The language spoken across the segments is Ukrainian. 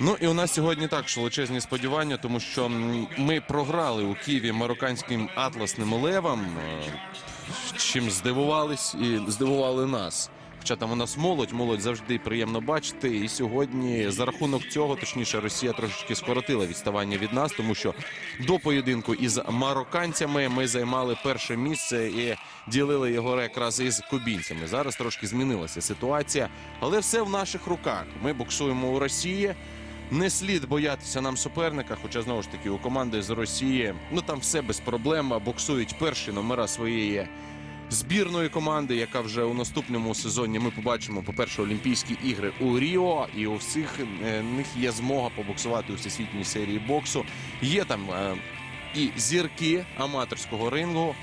Ну і у нас сьогодні також величезні сподівання, тому що ми програли у Києві марокканським атласним левам, е, чим здивувались і здивували нас. Хоча там у нас молодь, молодь завжди приємно бачити. І сьогодні за рахунок цього, точніше, Росія трошечки скоротила відставання від нас, тому що до поєдинку із марокканцями ми займали перше місце і ділили його якраз із кубінцями. Зараз трошки змінилася ситуація, але все в наших руках. Ми боксуємо у Росії. Не слід боятися нам суперника, хоча знову ж таки у команди з Росії ну там все без проблем. Боксують перші номера своєї збірної команди, яка вже у наступному сезоні ми побачимо, по-перше, Олімпійські ігри у Ріо, і у всіх е, них є змога побоксувати у всесвітній серії боксу. Є там е, і зірки аматорського рингу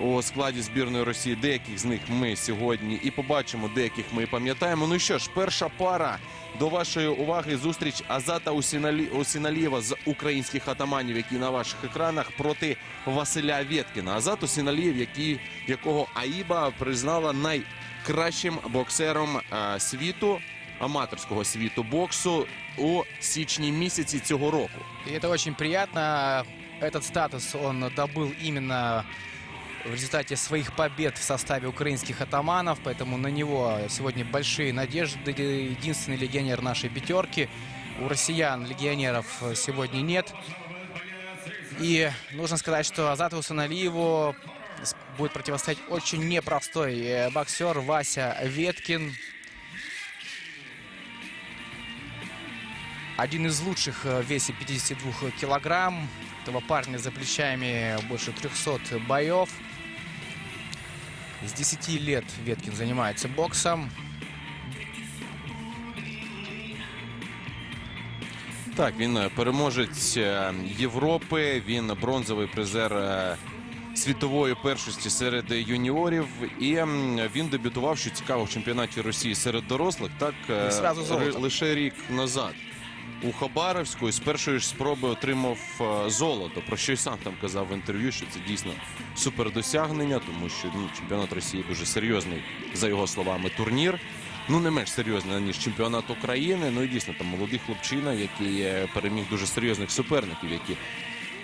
У складі збірної Росії деяких з них ми сьогодні і побачимо, деяких ми і пам'ятаємо. Ну що ж, перша пара до вашої уваги зустріч Азата Усіналі... Усіналієва з українських атаманів, які на ваших екранах проти Василя Вєткіна. Азат Усіналієв, який... якого Аїба признала найкращим боксером е, світу, аматорського світу боксу у січні місяці цього року. И это очень приятно. Этот статус он добыл именно в результате своих побед в составе украинских атаманов, поэтому на него сегодня большие надежды. Единственный легионер нашей пятерки. У россиян легионеров сегодня нет. И нужно сказать, что Азату Усаналиеву будет противостоять очень непростой э, боксер Вася Веткин. Один из лучших э, в весе 52 килограмм. Этого парня за плечами больше 300 боев. С 10 лет Веткин занимается боксом. Так, він е, переможець е, Європи. Він бронзовий призер е, світової першості серед юніорів. І він дебютував, що цікаво, в чемпіонаті Росії серед дорослих. Так лише рік назад. У Хабаровську і з першої ж спроби отримав е, золото. Про що й сам там казав в інтерв'ю, що це дійсно супердосягнення, тому що ну, чемпіонат Росії дуже серйозний, за його словами, турнір. Ну, не менш серйозний, ніж чемпіонат України. Ну і дійсно там молодий хлопчина, який е, переміг дуже серйозних суперників, які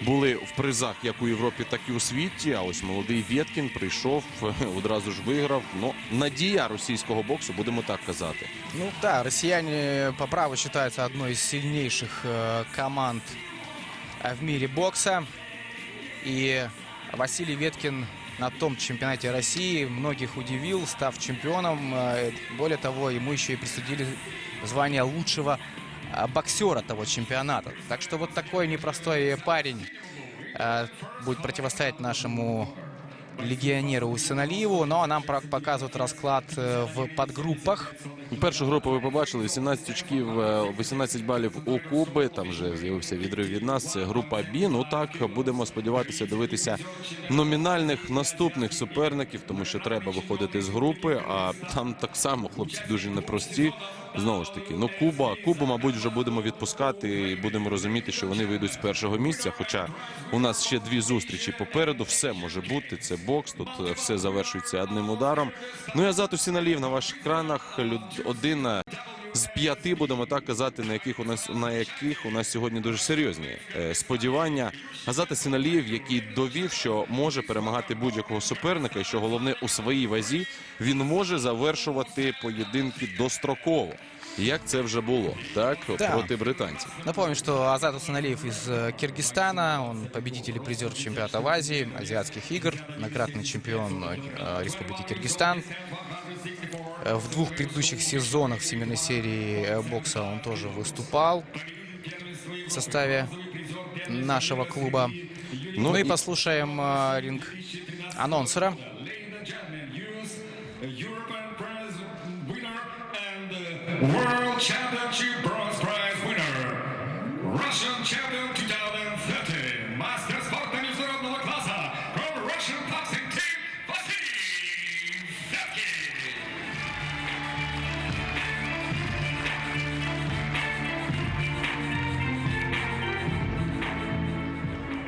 були в призах як у Європі, так і у світі. А ось молодий Вєткін прийшов, одразу ж виграв. Ну, надія російського боксу, будемо так казати. Ну да, россияне по праву считаются одной из сильнейших э, команд э, в мире бокса. И Василий Веткин на том чемпионате России многих удивил, став чемпионом. Э, Более того, ему еще и присудили звание лучшего э, боксера того чемпионата. Так что вот такой непростой парень э, будет противостоять нашему легионеру Усаналиеву. Ну а нам про- показывают расклад э, в подгруппах. Першу групу ви побачили 18 очків, е, 18 балів у Куби. Там вже з'явився відрив від нас. Це група Бі. Ну так будемо сподіватися дивитися номінальних наступних суперників, тому що треба виходити з групи. А там так само хлопці дуже непрості. Знову ж таки, ну Куба, Кубу, мабуть, вже будемо відпускати і будемо розуміти, що вони вийдуть з першого місця. Хоча у нас ще дві зустрічі попереду, все може бути. Це бокс. Тут е, все завершується одним ударом. Ну і Азат Усіналів на ваших екранах. Люд- Один е, з п'яти, будемо так казати, на яких у нас на яких у нас сьогодні дуже серйозні е, сподівання. Азат Усіналієв, який довів, що може перемагати будь-якого суперника, і що головне у своїй вазі він може завершувати поєдинки достроково. Як це вже було, так Да. проти британців. Напомню, что Азат Усаналиев из э, Киргизстана, он победитель и призер чемпионата в Азии, азиатских игр, многократный чемпион э, Республики Киргизстан. Э, В двух предыдущих сезонах Всемирной серии бокса он тоже выступал в составе нашего клуба. Ну Ну, и и- послушаем ринг анонсера. World Championship Bronze Prize winner, Russian Champion 2030, мастер спорта международного класса from Russian boxing team Василий.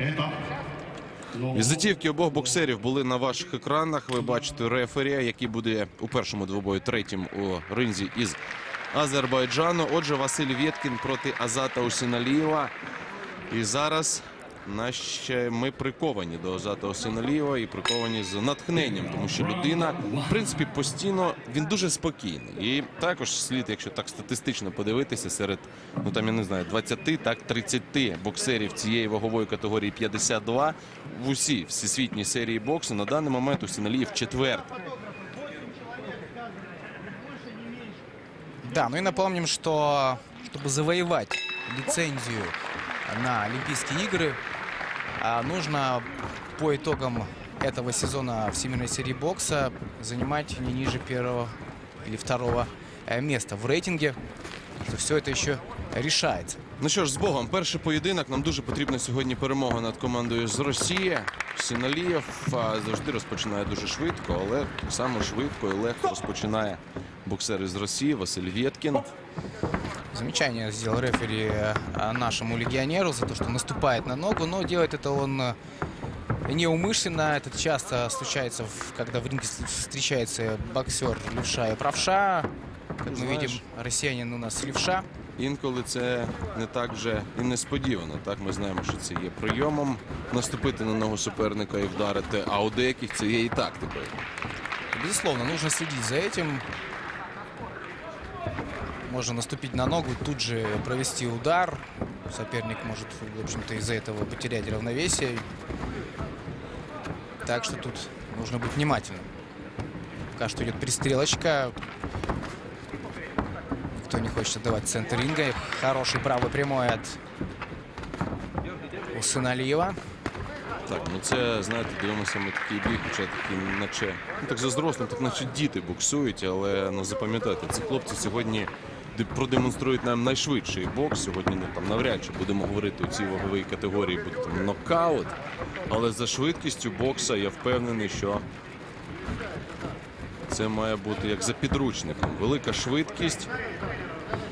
Это Візитівки обох боксерів були на ваших екранах. Ви бачите рефері, який буде у першому двобої третім у ринзі із Азербайджану. Отже, Василь Вєткін проти Азата Усіналієва. І зараз наші ми приковані до Азата Усіналієва і приковані з натхненням, тому що людина, в принципі, постійно він дуже спокійний. І також слід, якщо так статистично подивитися, серед ну там я не знаю, 20, так 30 боксерів цієї вагової категорії 52 в усій всесвітній серії боксу на даний момент Усіналієв четвертий. Да, ну и напомним, что чтобы завоевать лицензию на Олимпийские игры, а, нужно по итогам этого сезона Всемирной серии бокса занимать не ниже первого или второго э, места в рейтинге. Что все это еще решается. Ну що ж, з Богом, перший поєдинок. Нам дуже потрібна сьогодні перемога над командою з Росії. Сіналієв а, завжди розпочинає дуже швидко, але так само швидко і легко розпочинає боксер із Росії Василь Вєткін. Замечание сделал рефери э, нашему легионеру за то, что наступает на ногу, но делает это он э, неумышленно. Это часто случается, в- когда в ринге с- встречается боксер левша и правша. Как мы Знаешь- видим, россиянин у нас левша. Інколи це не так же і несподівано. Так ми знаємо, що це є прийомом наступити на ногу суперника і вдарити. А у деяких це є і тактикою. Безусловно, нужно следить за этим. Можно наступить на ногу, тут же провести удар. Соперник может, в общем-то, из-за этого потерять равновесие. Так что тут нужно быть внимательным. Пока что идет пристрелочка. Никто не хочет отдавать центр ринга. Хороший правый прямой от Усыналиева. Так, ну це, знаєте, дивимося ми такий бій, хоча такі наче, ну так за зрослим, так наче діти боксують, але ну запам'ятайте, ці хлопці сьогодні де- продемонструють нам найшвидший бокс. Сьогодні ну там навряд чи будемо говорити у цій ваговій категорії буде там нокаут. Але за швидкістю бокса я впевнений, що це має бути як за підручником. Велика швидкість.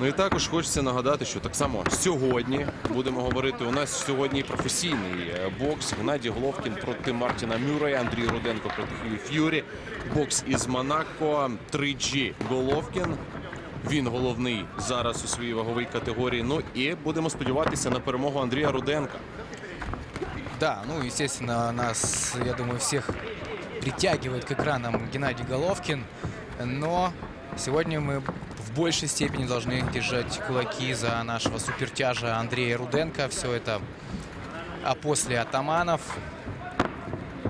Ну і також хочеться нагадати, що так само сьогодні будемо говорити. У нас сьогодні професійний е, бокс. Геннадій Головкін проти Мартіна Мюррея, Андрій Руденко проти Хью Ф'юрі. Бокс із Монако. 3G Головкін. Він головний зараз у своїй ваговій категорії. Ну і будемо сподіватися на перемогу Андрія Руденка. Да, ну, естественно, нас, я думаю, всех притягивает к экранам Геннадий Головкин. Но сегодня мы в большей степени должны держать кулаки за нашего супертяжа Андрея Руденко. Все это а после атаманов.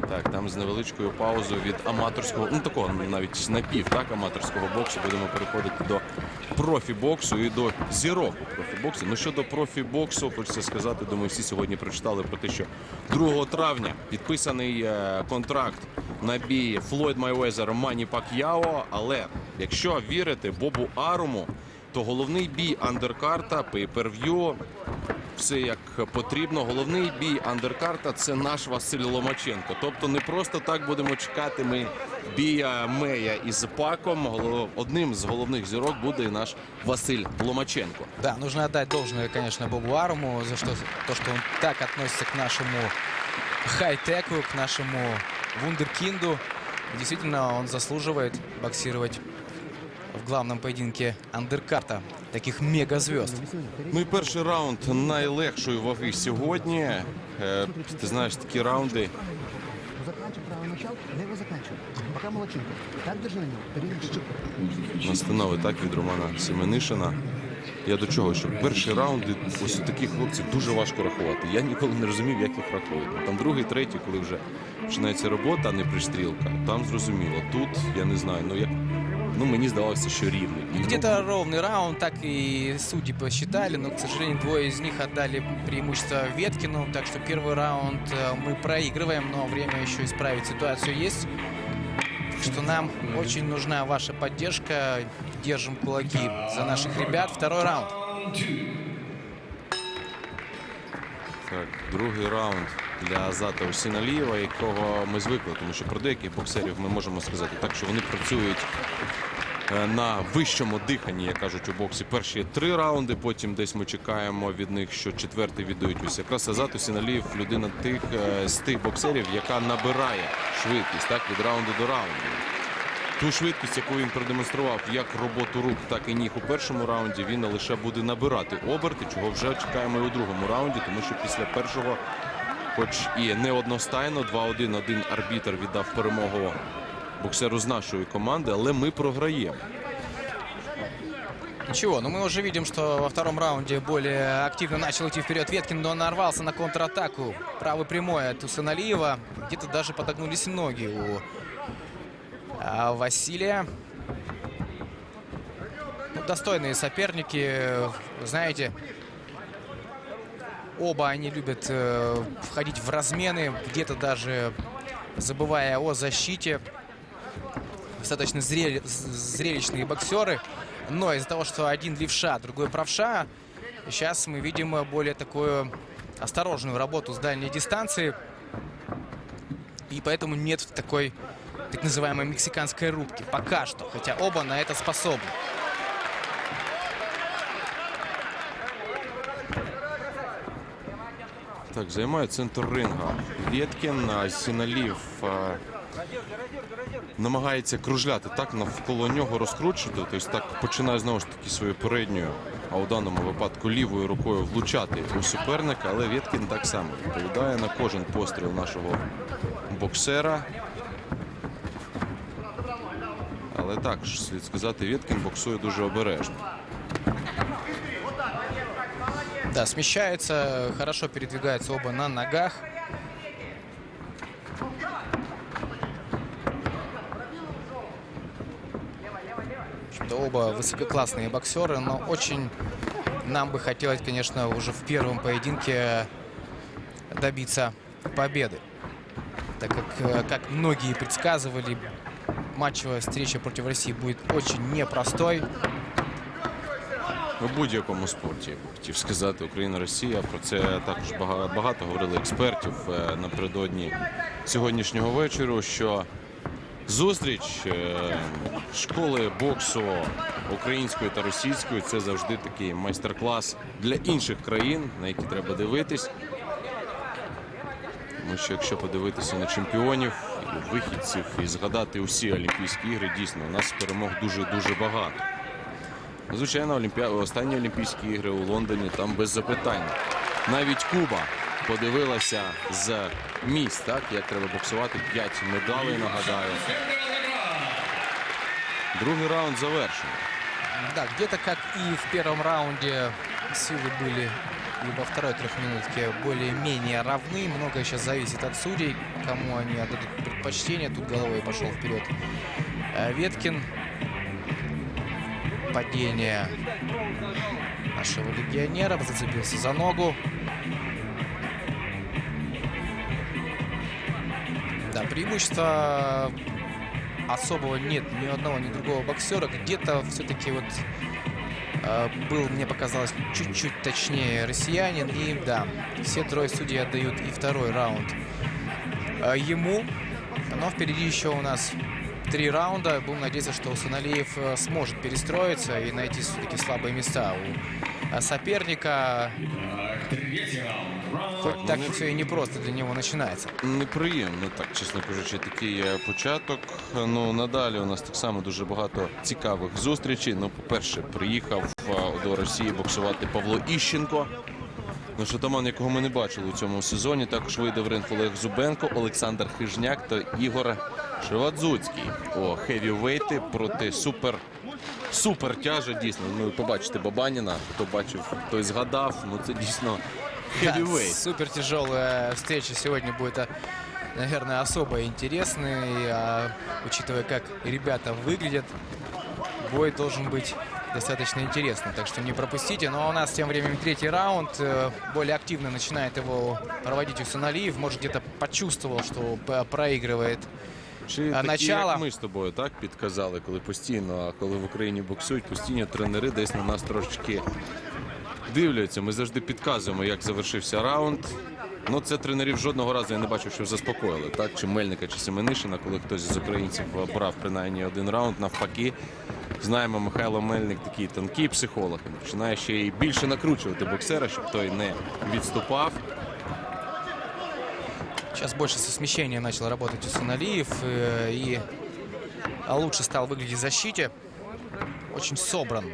Так, там з невеличкою паузою від аматорського, ну такого навіть напів, так, аматорського боксу будемо переходити до профі-боксу і до зірок профі-боксу. Ну щодо профі-боксу, хочеться сказати, думаю, всі сьогодні прочитали про те, що 2 травня підписаний е, контракт на бій Флойд Майвезер Мані Пак'яо. Але якщо вірити Бобу Аруму, то головний бій андеркарта, пейперв'ю, все як потрібно. Головний бій андеркарта це наш Василь Ломаченко. Тобто не просто так будемо чекати ми бія Мея із Паком. Одним з головних зірок буде і наш Василь Ломаченко. Да, нужно отдать должное, конечно, Богу Аруму за что, то, что так относится к нашему хай-теку, к нашему вундеркинду. Действительно, он заслуживает боксировать в главном поединке андеркарта таких мегазвезд. Ну і перший раунд найлегшої ваги сьогодні. Е, ти знаєш такі раунди. Заканчивай правый начал, левый заканчивай. Молочинка. Так держи на настанови так від Романа Семенишина. Я до чого, що перші раунди ось у таких хлопців дуже важко рахувати. Я ніколи не розумів, як їх рахують. Там другий, третій, коли вже починається робота, а не пристрілка. Там зрозуміло. Тут я не знаю. Ну як ну мені здавалося, що рівний. И Где-то ровный раунд, так и судьи посчитали, но, к сожалению, двое из них отдали преимущество Веткину, так что первый раунд э, мы проигрываем, но время еще исправить ситуацию есть. Так что нам очень нужна ваша поддержка, держим кулаки за наших ребят. Второй раунд. Так, другий раунд для Азата Усіналієва, якого ми звикли, тому що про деяких боксерів ми можемо сказати так, що вони працюють е, на вищому диханні, як кажуть у боксі. Перші три раунди, потім десь ми чекаємо від них, що четвертий віддають. Ось якраз Азат Усіналієв людина тих е, з тих боксерів, яка набирає швидкість так від раунду до раунду. ту швидкість, яку він продемонстрував як роботу рук, так і ніг у першому раунді, він лише буде набирати оберти, чого вже чекаємо і у другому раунді, тому що після першого, хоч і не одностайно, 2-1 один арбітр віддав перемогу боксеру з нашої команди, але ми програємо. Ничего, но мы уже видим, что во втором раунде более активно начал идти вперед Веткин, но нарвался на контратаку. Правый прямой от Усаналиева. Где-то даже подогнулись ноги у а, Василия. Ну, достойные соперники. Вы Знаете, оба они любят э, входить в размены, где-то даже забывая о защите. Достаточно зрели- з- зрелищные боксеры. Но из-за того, что один левша, другой правша, сейчас мы видим э, более такую осторожную работу с дальней дистанции. И поэтому нет такой так называемой мексиканской рубки. Пока что. Хотя оба на это способны. Так, займає центр ринга. Вєткін, а Сіналів а, намагається кружляти так навколо нього розкручувати. Тобто так починає знову ж таки своєю передньою, а у даному випадку лівою рукою влучати у суперника. Але Вєткін так само відповідає на кожен постріл нашого боксера. Але також слід сказати, Вєткін боксує дуже обережно. Да, смещаются, хорошо передвигаются оба на ногах. оба высококлассные боксеры, но очень нам бы хотелось, конечно, уже в первом поединке добиться победы. Так как, э, как многие предсказывали, матчевая встреча против России будет очень непростой. У будь-якому спорті, я б хотів сказати, Україна-Росія. Про це також бага- багато говорили експертів е, напередодні сьогоднішнього вечора. Що зустріч е, школи боксу української та російської це завжди такий майстер-клас для інших країн, на які треба дивитись. Тому що якщо подивитися на чемпіонів вихідців і згадати усі Олімпійські ігри, дійсно у нас перемог дуже дуже багато. Звичайно, Олімпіа... останні Олімпійські ігри у Лондоні там без запитань. Навіть Куба подивилася з місць, так як треба боксувати. П'ять медалей, нагадаю. Другий раунд завершений. Да, где-то как и в первом раунде силы были и во второй трехминутке более-менее равны. Многое сейчас зависит от судей, кому они отдадут предпочтение. Тут головой пошел вперед э, Веткин. Падение нашего легионера. Зацепился за ногу. Да, преимущества особого нет ни одного, ни другого боксера. Где-то все-таки вот э, был, мне показалось, чуть-чуть точнее россиянин. И да, все трое судей отдают и второй раунд э, ему. Но впереди еще у нас три раунда. Будем надеяться, что Саналиев э, сможет перестроиться и найти все-таки слабые места у э, соперника. Раунд так все и непросто для него начинается. Неприємно, так чесно кажучи, такий початок. Ну надалі у нас так само дуже багато цікавих зустрічей. Ну, по-перше, приїхав до Росії боксувати Павло Іщенко. Ну, шатаман, якого ми не бачили у цьому сезоні, також вийде в ринг Олег Зубенко, Олександр Хижняк та Ігор Шевадзуцький. О, хевівейти проти супер. Супер тяжа, дійсно. Ну, побачите Бабаніна, хто бачив, той згадав. Ну це дійсно хевівейт. Супер тяжелая встреча сегодня будет, а, наверное, особо интересной. а, учитывая, как ребята выглядят, бой должен быть достаточно интересный. Так что не пропустите. Ну а у нас тем временем третий раунд. Э, Более активно начинает его проводить Усаналиев. Может, где-то почувствовал, что п- проигрывает. Чи А такі, як ми з тобою так підказали, коли постійно, а коли в Україні боксують, постійно тренери десь на нас трошечки дивляться. Ми завжди підказуємо, як завершився раунд. Ну, це тренерів жодного разу я не бачив, що заспокоїли. Так, чи Мельника, чи Семенишина, коли хтось з українців брав принаймні один раунд, навпаки. Знаємо, Михайло Мельник такий тонкий психолог. Він починає ще й більше накручувати боксера, щоб той не відступав. Сейчас больше со смещения начал работать Усаналиев. э, И лучше стал выглядеть в защите. Очень собран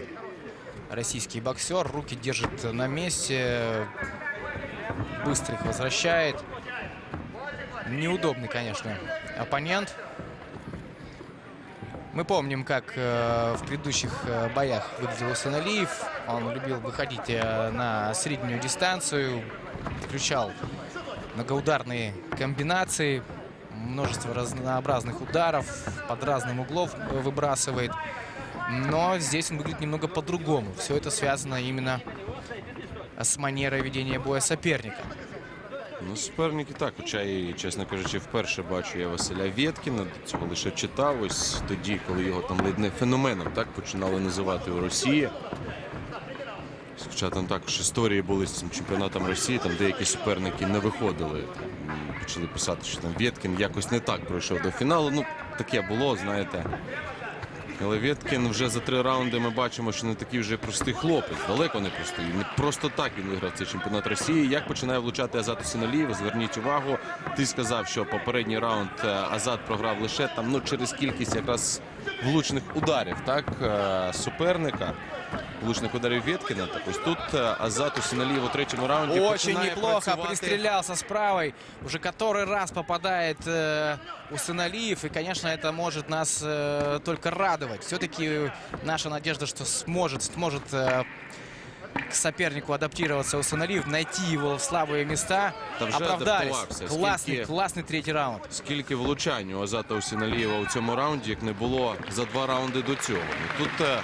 российский боксер. Руки держит на месте. Быстро их возвращает. Неудобный, конечно, оппонент. Мы помним, как э, в предыдущих э, боях выглядел Усан Алиев. Он любил выходить э, на среднюю дистанцию, включал многоударные комбинации, множество разнообразных ударов, под разным углом э, выбрасывает. Но здесь он выглядит немного по-другому. Все это связано именно с манерой ведения боя соперника. Ну, суперники так, хоча і, чесно кажучи, вперше бачу я Василя Вєткіна. До цього лише читав ось тоді, коли його там ледь не феноменом так починали називати у Росії. Хоча там також історії були з цим чемпіонатом Росії, там деякі суперники не виходили. Почали писати, що там Вєткін якось не так пройшов до фіналу. Ну, таке було, знаєте. Але Вєткін вже за три раунди ми бачимо, що не такий вже простий хлопець. Далеко не простий. Не просто так він виграв цей чемпіонат Росії. Як починає влучати Азат Усіналієв, зверніть увагу. Ти сказав, що попередній раунд е, Азат програв лише там ну через кількість якраз влучних ударів, так е, суперника. Влучних ударів Вєткіна. Так ось тут е, Азат Усіналієв у третьому раунді Очень починає неплохо працювати. пристрелялся с правой. Уже который раз попадает э, Усыналиев. И, конечно, это может нас э, только радовать. Все-таки наша надежда, что сможет, сможет э, к сопернику адаптироваться Усыналиев, найти его в слабые места. Да уже Оправдались. адаптовался. Классный, Скільки- классный третий раунд. Скільки влучань у Азата Усіналієва у цьому раунді, як не було за два раунди до цього. Ну, Тут, е,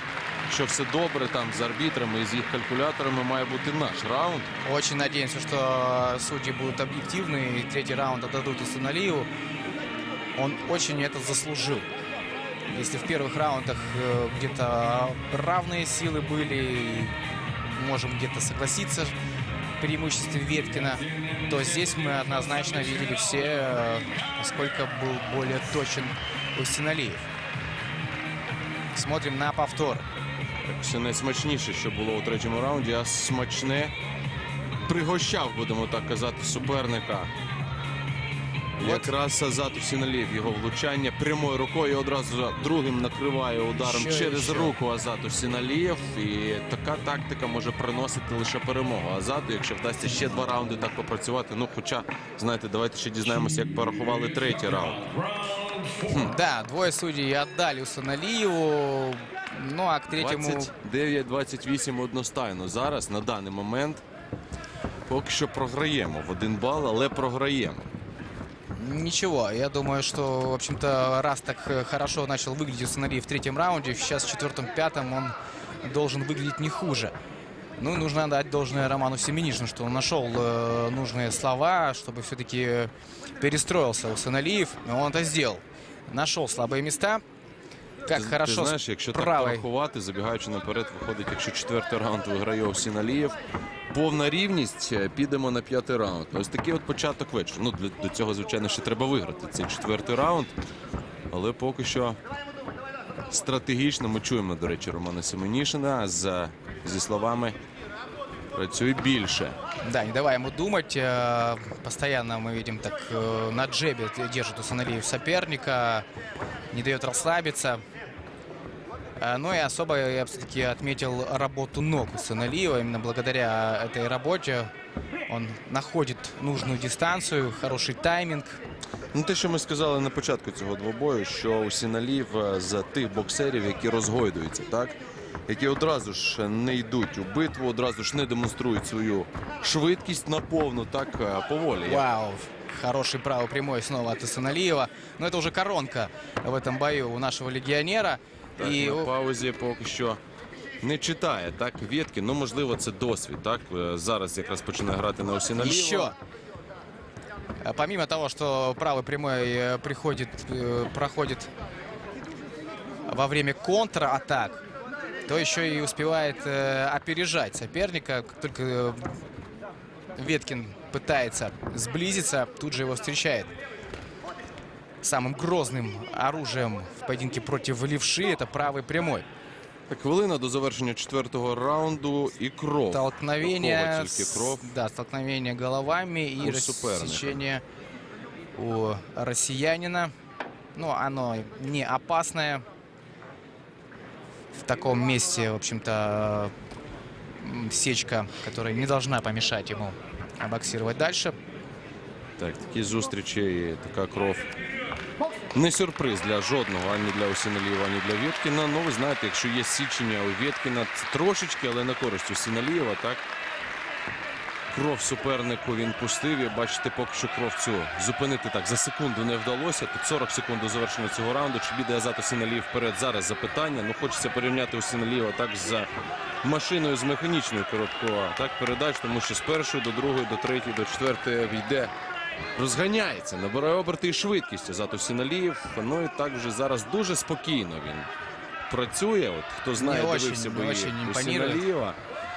що все добре там з арбітрами і з їх калькуляторами, має бути наш раунд. Очень надеемся, что судьи будут объективны и третий раунд отдадут Усыналиеву. Он очень это заслужил. Если в первых раундах э, где-то равные силы были, и можем где-то согласиться в преимуществе Веткина, то здесь мы однозначно видели все, э, насколько был более точен Усыналиев. Смотрим на повтор. Все найсмачніше, що було у третьому раунді, а смачне пригощав, будемо так казати, суперника. Якраз Азат Усіналієв його влучання прямою рукою одразу другим накриває ударом Що через ще? руку Азат Усіналієв. І така тактика може приносити лише перемогу Азату, якщо вдасться ще два раунди так попрацювати. Ну, хоча, знаєте, давайте ще дізнаємося, як порахували третій раунд. Да, двое судей отдали Усыналиеву. Ну а к третьему 29-28 одностайно. Зараз, на даний момент, поки що програємо в один бал, але програємо. Ничего, я думаю, что, в общем-то, раз так э, хорошо начал выглядеть Усыналиев в третьем раунде, сейчас в четвертом-пятом он должен выглядеть не хуже. Ну, и нужно дать должное Роману Семенишину, что он нашел э, нужные слова, чтобы все-таки перестроился Усыналиев, и он это сделал. Нашел слабые места, как ти, хорошо ти с знаєш, якщо так правой. порахувати, забігаючи наперед, виходить, якщо четвертий раунд виграє Овсіналієв, повна рівність, е, підемо на п'ятий раунд. Ось такий от початок вечора. Ну, для, до цього, звичайно, ще треба виграти цей четвертий раунд. Але поки що стратегічно ми чуємо, до речі, Романа Семенішина з, зі словами працюй більше. Да, не давай ему думать. Э, Постоянно мы видим так э, на джебе держит Усаналиев соперника, не дает расслабиться. Э, Ну и особо я все-таки отметил работу ног Усаналиева. Именно благодаря этой работе он находит нужную дистанцию, хороший тайминг. Ну, те, що ми сказали на початку цього двобою, що Усіналів е, з тих боксерів, які розгойдуються, так? Які одразу ж не йдуть у битву, одразу ж не демонструють свою швидкість на повну, так е, поволі. Як Вау, хороший правый прямой снова от Усаналиева. Но это уже коронка в этом бою у нашего легионера. Так, И на паузі поки що не читає. Так, Вєткін, ну можливо, це досвід. Так, Е, зараз якраз починає грати на Усіналіва. Еще. А Помимо того, что правый прямой э, приходит, э, проходит во время контратак, то еще и успевает э, опережать соперника. Как только э, Веткин пытается сблизиться, тут же его встречает самым грозным оружием в поединке против левши. Это правый прямой. Хвилина до завершення четвертого раунду і кров. Столкновение, тільки кров. да, столкновение головами и У рассечение у россиянина. но оно не опасное. В таком месте, в общем-то, сечка, которая не должна помешать ему боксировать дальше. Так, такі зустрічі і така кров. Не сюрприз для жодного, ані для Осіналієва, ані для Вєткіна. Ну, ви знаєте, якщо є січення у Вєткіна, це трошечки, але на користь Осіналієва, так? Кров супернику він пустив. І бачите, поки що кров цю зупинити так за секунду не вдалося. Тут 40 секунд до завершення цього раунду. Чи піде Азат Осіналієв вперед? Зараз запитання. Ну, хочеться порівняти Осіналієва так з машиною з механічною короткою так передач, тому що з першої до другої, до третьої, до четвертої війде розганяється, набирає оберти і швидкість зато Сіналіїв. Ну і так вже зараз дуже спокійно він працює. От хто знає, Не дивився не бої очень імпонує.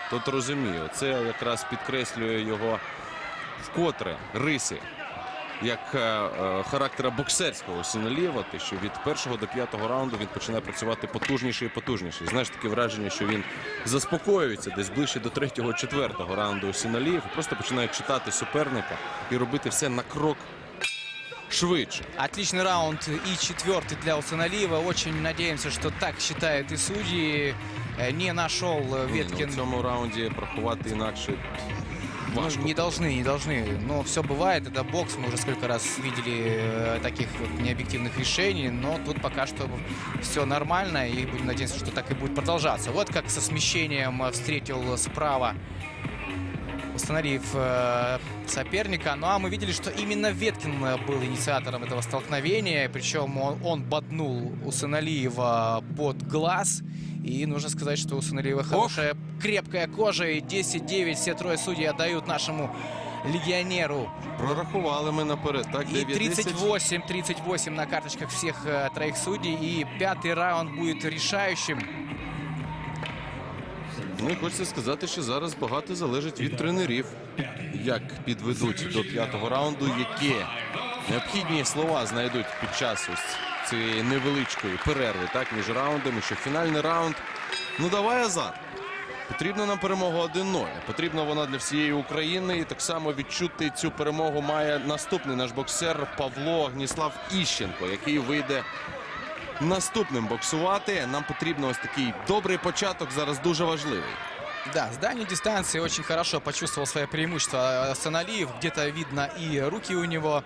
Тот розуміє. Це якраз підкреслює його вкотре риси Як е, е, характера боксерського Осіналієва, те, що від першого до п'ятого раунду він починає працювати потужніше і потужніше. Знаєш, таке враження, що він заспокоюється десь ближче до третього, четвертого раунду Осіналієв. і Просто починає читати суперника і робити все на крок швидше. Отличный раунд и четвертый для Усаналиева. Очень надеемся, что так считают и судьи. Э, Не нашел э, Ні, ну, Веткин. в цьому раунді проховати інакше Ну, важко. не должны, не должны. Но все бывает. Это бокс. Мы уже сколько раз видели э, таких вот необъективных решений. Но тут пока что все нормально. И будем надеяться, что так и будет продолжаться. Вот как со смещением э, встретил справа установив э, соперника. Ну а мы видели, что именно Веткин э, был инициатором этого столкновения. Причем он, он боднул Усаналиева под глаз. И нужно сказать, что у Усаналиева хорошая крепкая кожа. И 10-9 все трое судей отдают нашему легионеру. Прорахували ми наперед, так? И 9-10. 38-38 на карточках всех э, троих судей. И пятый раунд будет решающим. Ну і хочеться сказати, що зараз багато залежить від тренерів, як підведуть до п'ятого раунду, які необхідні слова знайдуть під час ось цієї невеличкої перерви, так між раундами. Що фінальний раунд. Ну давай Азат. Потрібна нам перемога 1-0. Потрібна вона для всієї України. І так само відчути цю перемогу має наступний наш боксер Павло Гніслав Іщенко, який вийде наступним боксувати. Нам потрібно ось такий добрий початок. Зараз дуже важливий. Да, с дальней дистанции очень хорошо почувствовал свое преимущество э, Саналиев. Где-то видно и руки у него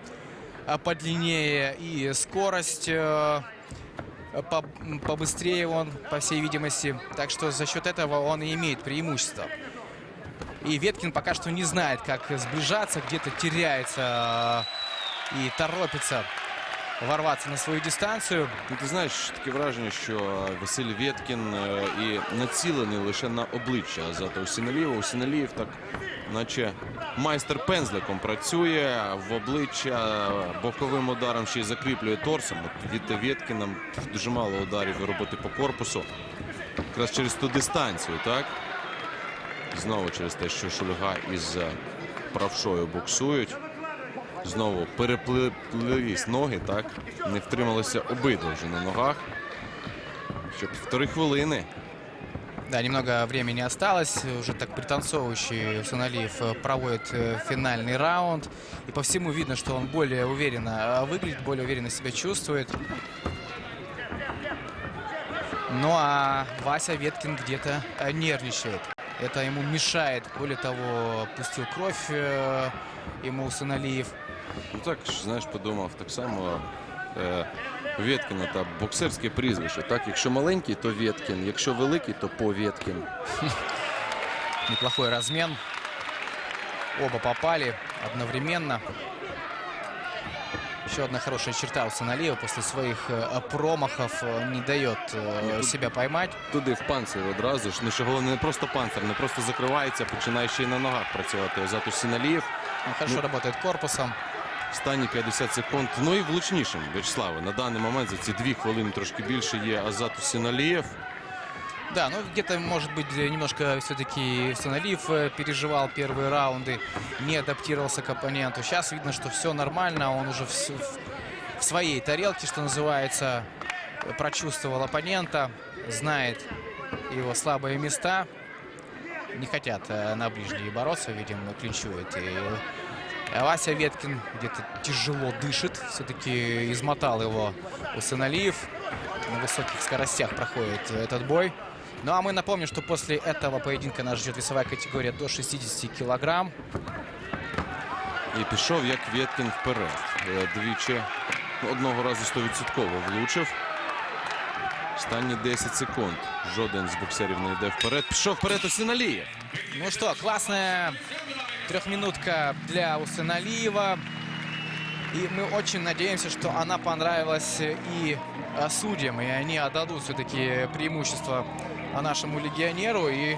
подлиннее, и скорость э, побыстрее он, по всей видимости. Так что за счет этого он и имеет преимущество. И Веткин пока что не знает, как сближаться, где-то теряется э, и торопится ворваться на свою дистанцию. Ну, ти знаєш, таке враження, що Василь Веткін е, і націлений лише на обличчя Азата Усіналієва. Усіналієв так, наче майстер пензликом працює в обличчя боковим ударом ще й закріплює торсом. От від Веткіна дуже мало ударів і роботи по корпусу. Якраз через ту дистанцію, так? Знову через те, що Шульга із е, правшою буксують. Знову переплились ноги, так? Не втрималися обидва вже на ногах. Ще півтори хвилини. Да, немного времени осталось. Уже так пританцовывающий Саналиев э, проводит э, финальный раунд. И по всему видно, что он более уверенно э, выглядит, более уверенно себя чувствует. Ну а Вася Веткин где-то нервничает. Это ему мешает. Более того, пустил кровь ему Саналиев. Ну так, ж, знаєш, подумав, так само е, Веткіна та боксерське прізвище. Так, якщо маленький, то Веткін, якщо великий, то Повєткін. Неплохой размен. Оба попали одновременно. Еще одна хорошая черта у Саналиева после своих э, промахов э, не дает э, тут- себя поймать. Туди в панцир одразу ж. Ну, що головне, не просто панцир, не просто закривається, починає ще й на ногах працювати. Азат Усіналієв. Он хорошо Ну. работает корпусом. Останні 50 секунд. Ну і влучнішим, Вячеславе. На даний момент за ці дві хвилини трошки більше є Азат Усіналієв. Да, ну где-то, может быть, э, немножко все-таки Саналиев э, переживал первые раунды, не адаптировался к оппоненту. Сейчас видно, что все нормально, он уже в, с- в- в своей тарелке, что называется, э, прочувствовал оппонента, знает его слабые места. Не хотят э, на ближние бороться, видим, клинчует и Э, Вася Веткин где-то тяжело дышит. Все-таки измотал его Усыналиев. На высоких скоростях проходит этот бой. Ну а мы напомним, что после этого поединка нас ждет весовая категория до 60 килограмм. І пішов як Вєткін вперед. Е, Двічі ну, одного разу 100% влучив. Останні 10 секунд. Жоден з боксерів не йде вперед. Пішов вперед Осіналієв. Ну что, классная трехминутка для Усыналиева. И мы очень надеемся, что она понравилась и э, судьям. И они отдадут все-таки преимущество а, нашему легионеру. И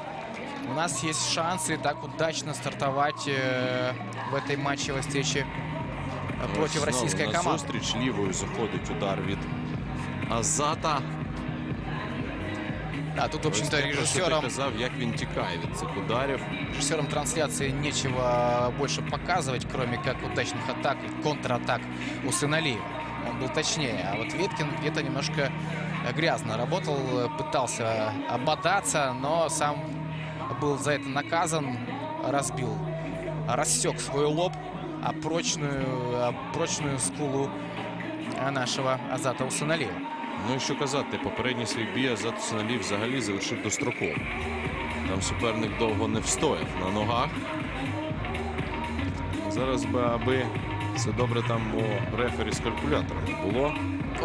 у нас есть шансы так удачно стартовать э, в этой матчевой встрече э, против Знову российской на команды. зустріч лівою заходить удар від Азата. Да, тут, в общем-то, Ось те, про що ти режиссером казав, як він тікає від цих ударів. Режиссерам трансляции нечего больше показывать, кроме как удачных атак и контратак у Сыналиева. Он был точнее. А вот Веткин где-то немножко э, грязно работал, э, пытался ободаться, но сам был за это наказан, разбил, рассек свой лоб, а прочную, а прочную скулу э, нашего Азата Усыналиева. Ну і що казати, попередній свій бій Азат Осіналієв взагалі завершив достроково. Там суперник довго не встояв на ногах. Зараз би, аби все добре там у рефері з калькулятором було.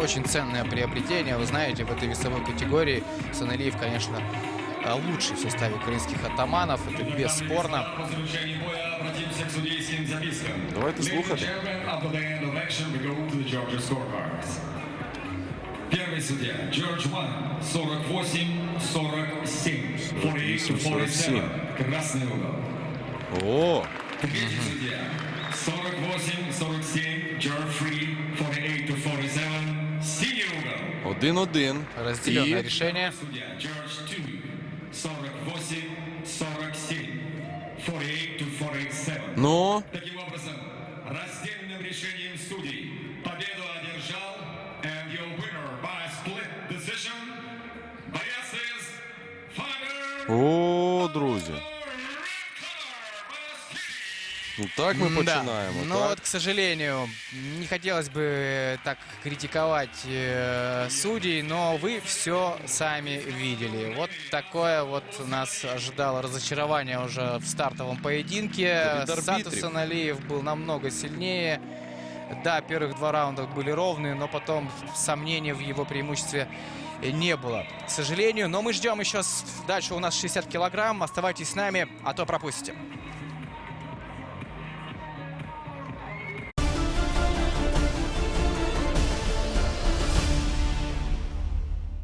Очень ценное приобретение. Вы знаете, в этой весовой категории Саналиев, конечно, э, лучший в составе украинских атаманов. Это бесспорно. По завершении боя обратимся к судейским запискам. Давайте Ladies and слухати. Первый судья, Джордж Ван, 48-47, 48 47, красный угол. О! Третий судья, 48-47, Джордж Фри, 48-47, синий угол. Один-один. Разделенное І решение. Судья, Джордж Ту, 48-47, 48-47. Ну, Таким образом, раздельным решением судей о, друзі. Ну так ми Да. починаємо. Ну так? вот, к сожалению, не хотелось бы так критиковать э, судей, но вы все сами видели. Вот такое вот нас ожидало разочарование уже в стартовом поединке. Перед Сатус арбитром. Аналиев был намного сильнее. Да, первых два раунда были ровные, но потом сомнений в его преимуществе не было, к сожалению. Но мы ждем еще дальше у нас 60 килограмм. Оставайтесь с нами, а то пропустите.